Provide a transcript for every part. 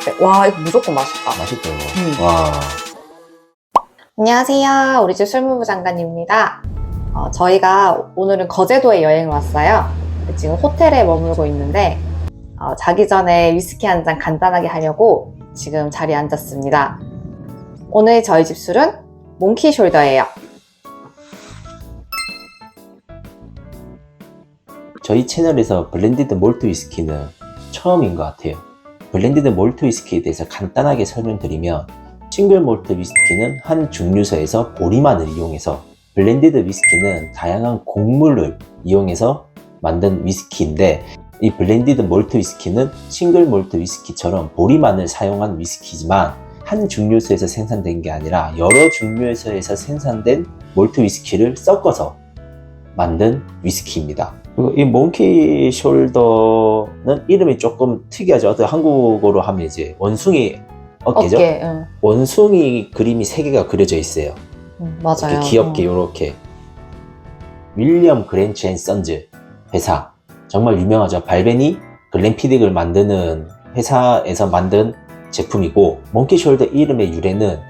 먹었을 때 와 이거 무조건 맛있다. 이거. 음. 와. 안녕하세요. 우리 집 술무부 장관입니다. 어, 저희가 오늘은 거제도에 여행을 왔어요. 지금 호텔에 머물고 있는데 어, 자기 전에 위스키 한 잔 간단하게 하려고 지금 자리에 앉았습니다. 오늘 저희 집 술은 몽키 숄더예요. 저희 채널에서 블렌디드 몰트 위스키는 처음인 것 같아요. 블렌디드 몰트 위스키에 대해서 간단하게 설명드리면 싱글 몰트 위스키는 한 증류소에서 보리만을 이용해서 블렌디드 위스키는 다양한 곡물을 이용해서 만든 위스키인데 이 블렌디드 몰트 위스키는 싱글 몰트 위스키처럼 보리만을 사용한 위스키지만 한 증류소에서 생산된 게 아니라 여러 증류소에서 생산된 몰트 위스키를 섞어서 만든 위스키입니다. 그리고 이 몽키 숄더는 이름이 조금 특이하죠. 어떤 한국어로 하면 이제 원숭이 어깨죠. 어깨, 응. 원숭이 그림이 세 개가 그려져 있어요. 응, 맞아요. 이렇게 귀엽게 응. 이렇게 윌리엄 그랜치 앤 선즈 회사 정말 유명하죠. 발베니 글램피딕을 만드는 회사에서 만든 제품이고 몽키 숄더 이름의 유래는 어,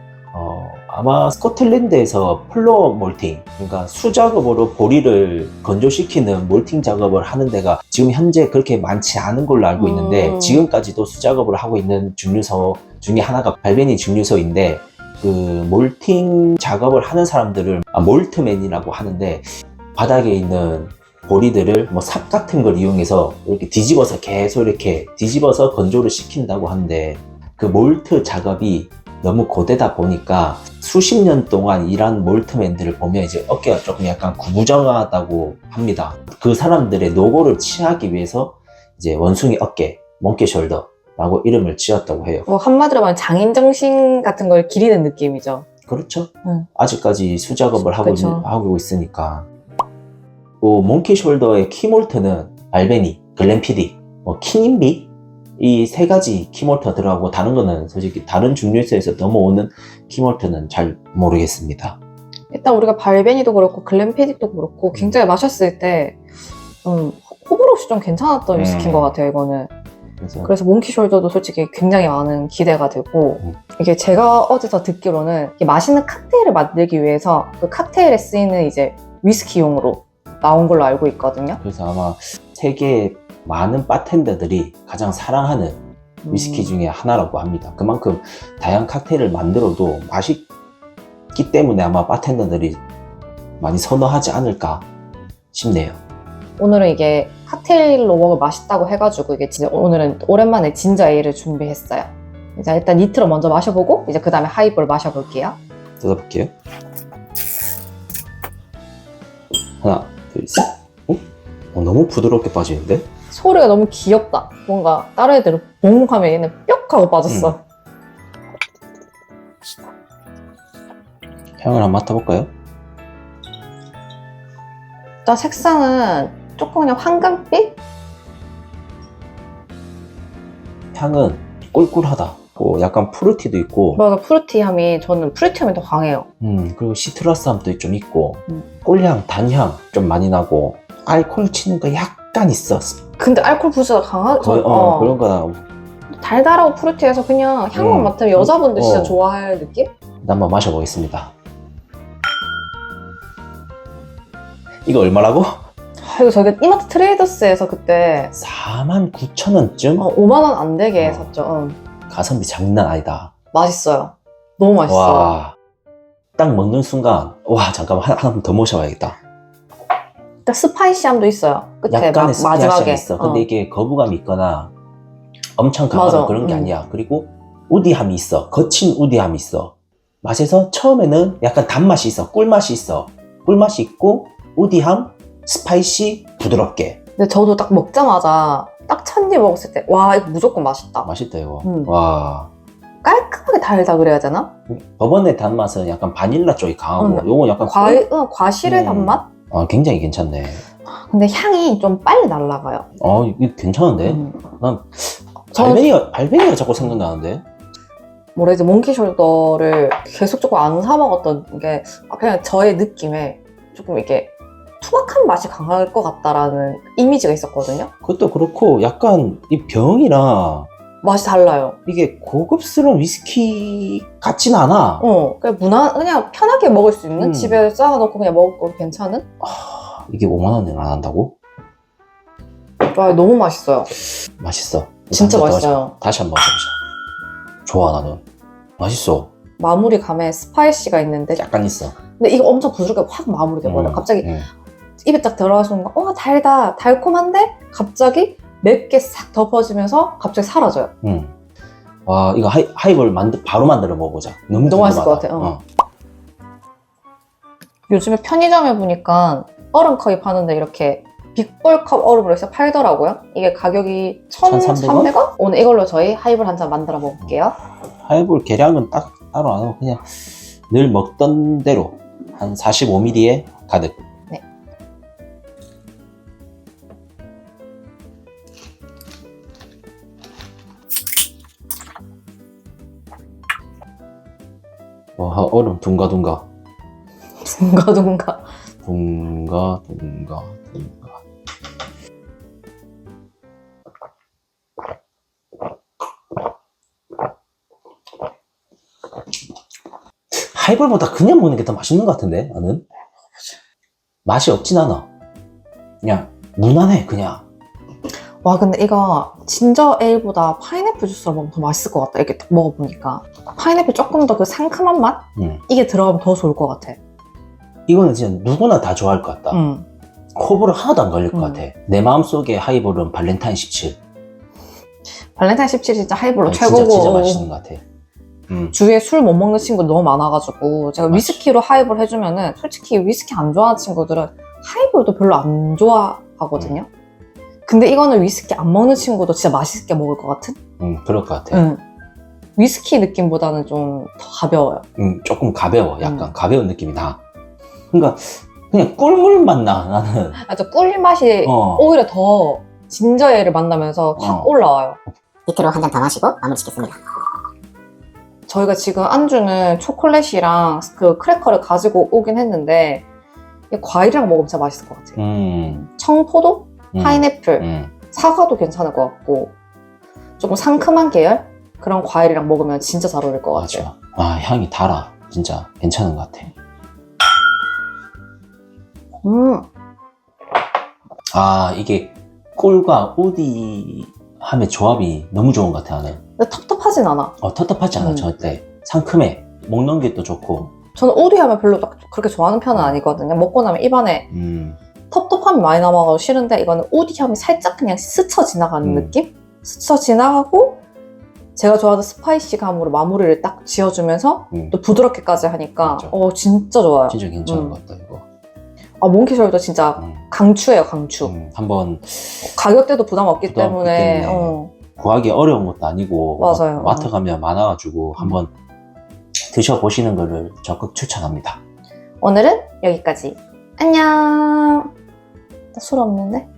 아마 스코틀랜드에서 플로어 몰팅 그러니까 수작업으로 보리를 건조시키는 몰팅 작업을 하는 데가 지금 현재 그렇게 많지 않은 걸로 알고 있는데 음. 지금까지도 수작업을 하고 있는 증류소 중에 하나가 발베니 증류소인데 그 몰팅 작업을 하는 사람들을 아, 몰트맨이라고 하는데 바닥에 있는 보리들을 뭐 삽 같은 걸 이용해서 이렇게 뒤집어서 계속 이렇게 뒤집어서 건조를 시킨다고 하는데 그 몰트 작업이 너무 고되다 보니까 수십 년 동안 일한 몰트맨들을 보면 이제 어깨가 조금 약간 구부정하다고 합니다. 그 사람들의 노고를 취하기 위해서 이제 원숭이 어깨, 몽키 숄더라고 이름을 지었다고 해요. 뭐 한마디로 말하면 장인 정신 같은 걸 기리는 느낌이죠. 그렇죠. 응. 아직까지 수작업을 하고. 있, 하고 있으니까. 또 몽키 숄더의 키몰트는 알베니, 글램피디, 뭐 키님비 이 세 가지 키몰트가 들어가고 다른 거는 솔직히 다른 증류소에서 넘어오는 키몰트는 잘 모르겠습니다. 일단 우리가 발베니도 그렇고 글램피딕도 그렇고 굉장히 마셨을 때 음, 호불호 없이 좀 괜찮았던 음. 위스키인 것 같아요 이거는 그래서 그래서 몽키숄더도 솔직히 굉장히 많은 기대가 되고 음. 이게 제가 어디서 듣기로는 맛있는 칵테일을 만들기 위해서 그 칵테일에 쓰이는 이제 위스키용으로 나온 걸로 알고 있거든요 그래서 아마 세계 많은 바텐더들이 가장 사랑하는 음. 위스키 중에 하나라고 합니다. 그만큼 다양한 칵테일을 만들어도 맛있기 때문에 아마 바텐더들이 많이 선호하지 않을까 싶네요. 오늘은 이게 칵테일로 먹으면 맛있다고 해가지고 이게 진짜 오늘은 오랜만에 진저 에일을 준비했어요 이제 일단 니트로 먼저 마셔보고 이제 그 다음에 하이볼 마셔볼게요 뜯어볼게요. 하나, 둘, 셋. 어? 어, 너무 부드럽게 빠지는데? 소리가 너무 귀엽다. 뭔가 다른 애들은 봉 하면 얘는 뿅 하고 빠졌어. 향을 한번 맡아볼까요? 일단 색상은 조금 그냥 황금빛? 향은 꿀꿀하다. 뭐 약간 푸르티도 있고, 맞아, 프루티함이 저는 프루티함이 더 강해요. 음, 그리고 시트러스함도 좀 있고, 음. 꿀향, 단향 좀 많이 나고, 알코올 치는 거 약간 있어. 근데 알코올 부스가 강하죠. 거의, 어, 그런 거나 달달하고 프루티해서 그냥 향만 음. 맡으면 여자분들 진짜 어. 좋아할 느낌? 한번 마셔보겠습니다. 이거 얼마라고? 아, 이거 저기 이마트 트레이더스에서 그때 49,000원쯤? 어, 5만 원 안 되게 어. 샀죠. 응. 가성비 장난 아니다. 맛있어요. 너무 맛있어. 와. 딱 먹는 순간, 와, 잠깐만, 하나 더 모셔봐야겠다. 일단 스파이시함도 있어요. 끝에 마, 약간의 스파이시함이 마지막에. 있어. 근데 어. 이게 거부감이 있거나 엄청 강한 맞아. 그런 게 음. 아니야. 그리고 우디함이 있어. 거친 우디함이 있어. 맛에서 처음에는 약간 단맛이 있어. 꿀맛이 있어. 꿀맛이 있고, 우디함, 스파이시, 부드럽게. 근데 저도 딱 먹자마자 딱 첫 입 먹었을 때 와 이거 무조건 맛있다. 맛있다, 이거. 음. 와. 깔끔하게 달다 그래야 되나? 법원의 단맛은 약간 바닐라 쪽이 강하고, 음. 요거 약간 과, 꿀- 응, 과실의 음. 단맛? 아, 굉장히 괜찮네. 근데 향이 좀 빨리 날아가요. 어, 이거 괜찮은데? 음. 난 저는- 발베니가, 발베니가 자꾸 생각나는데? 뭐라 해야지 몽키숄더를 계속적으로 안사 먹었던 게 아, 그냥 저의 느낌에 조금 이게 투박한 맛이 강할 것 같다라는 이미지가 있었거든요. 그것도 그렇고, 약간 이 병이랑 맛이 달라요. 이게 고급스러운 위스키 같진 않아. 어, 그냥 무난, 그냥 편하게 먹을 수 있는 음. 집에 쌓아놓고 그냥 먹고 괜찮은? 아, 이게 5만 원을 안 한다고? 와, 너무 맛있어요. 맛있어. 진짜 더 맛있어요. 다시 한번 마셔보자. 좋아 나는. 맛있어. 마무리 감에 스파이시가 있는데, 약간 있어. 근데 이거 엄청 부드럽게 확 마무리돼버려. 음, 갑자기 음. 입에 딱 들어가는 순간, 어, 달다. 달콤한데? 갑자기 맵게 싹 덮어지면서 갑자기 사라져요. 음. 와 이거 하이, 하이볼 만들 바로 만들어 먹어보자. 너무 너무 맛있을 궁금하다. 것 같아, 어. 요즘에 편의점에 보니까 얼음컵이 파는데 이렇게 빅볼컵 얼음으로 해서 팔더라고요. 이게 가격이 1,300원? 1,300원? 오늘 이걸로 저희 하이볼 한 잔 만들어 먹을게요. 하이볼 계량은 딱 따로 안 하고 그냥 늘 먹던 대로 한 45ml에 가득. 와 얼음 둥가둥가 둥가둥가. 둥가 둥가 둥가. 하이볼보다 그냥 먹는 게 더 맛있는 것 같은데 나는 맛이 없진 않아. 그냥 무난해 그냥. 와 근데 이거 진저 에일보다 파인애플 주스로 먹으면 더 맛있을 것 같다. 이렇게 딱 먹어보니까. 파인애플 조금 더 그 상큼한 맛? 음. 이게 들어가면 더 좋을 것 같아. 이거는 진짜 누구나 다 좋아할 것 같다. 음. 호불호 하나도 안 걸릴 것 음. 같아. 내 마음속에 하이볼은 발렌타인 17. 발렌타인 17 진짜 하이볼로 아, 최고고. 진짜 진짜 맛있는 것 같아. 음. 주위에 술 못 먹는 친구 너무 많아가지고 제가 맞아. 위스키로 하이볼 해주면은 솔직히 위스키 안 좋아하는 친구들은 하이볼도 별로 안 좋아하거든요. 근데 이거는 위스키 안 먹는 친구도 진짜 맛있게 먹을 것 같은? 음, 그럴 것 같아. 응. 위스키 느낌보다는 좀 더 가벼워요. 음, 조금 가벼워. 약간 음. 가벼운 느낌이 나. 그러니까 그냥 꿀물 맛 나. 나는. 아주 꿀 맛이 어. 오히려 더 진저에를 만나면서 확 어. 올라와요. 밑으로 한 잔 더 마시고 마무리 짓겠습니다. 저희가 지금 안주는 초콜릿이랑 그 크래커를 가지고 오긴 했는데 이 과일이랑 먹으면 진짜 맛있을 것 같아요. 음. 청포도, 음. 파인애플, 음. 사과도 괜찮을 것 같고 조금 상큼한 계열 그런 과일이랑 먹으면 진짜 잘 어울릴 것 같아요. 아, 향이 달아. 진짜 괜찮은 것 같아. 음, 아, 이게 꿀과 오디 함의 조합이 너무 좋은 것 같아, 나는. 근데 텁텁하진 않아. 어, 텁텁하지 않아, 음. 절대. 상큼해. 먹는 게 또 좋고. 저는 오디하면 별로 딱 그렇게 좋아하는 편은 아니거든요. 먹고 나면 입안에 음. 텁텁함이 많이 남아서 싫은데 이거는 오디함이 살짝 그냥 스쳐 지나가는 음. 느낌? 스쳐 지나가고 제가 좋아하는 스파이시감으로 마무리를 딱 지어주면서 음. 또 부드럽게까지 하니까 맞아. 어 진짜 좋아요. 진짜 괜찮은 음. 것 같다, 이거. 아 몽키숄더 진짜 음. 강추예요 강추. 음, 한번 가격대도 부담 없기 부담 때문에. 어. 구하기 어려운 것도 아니고 맞아요. 마- 마트 가면 많아가지고 한번 드셔보시는 것을 적극 추천합니다. 오늘은 여기까지. 안녕. 나 술 없는데?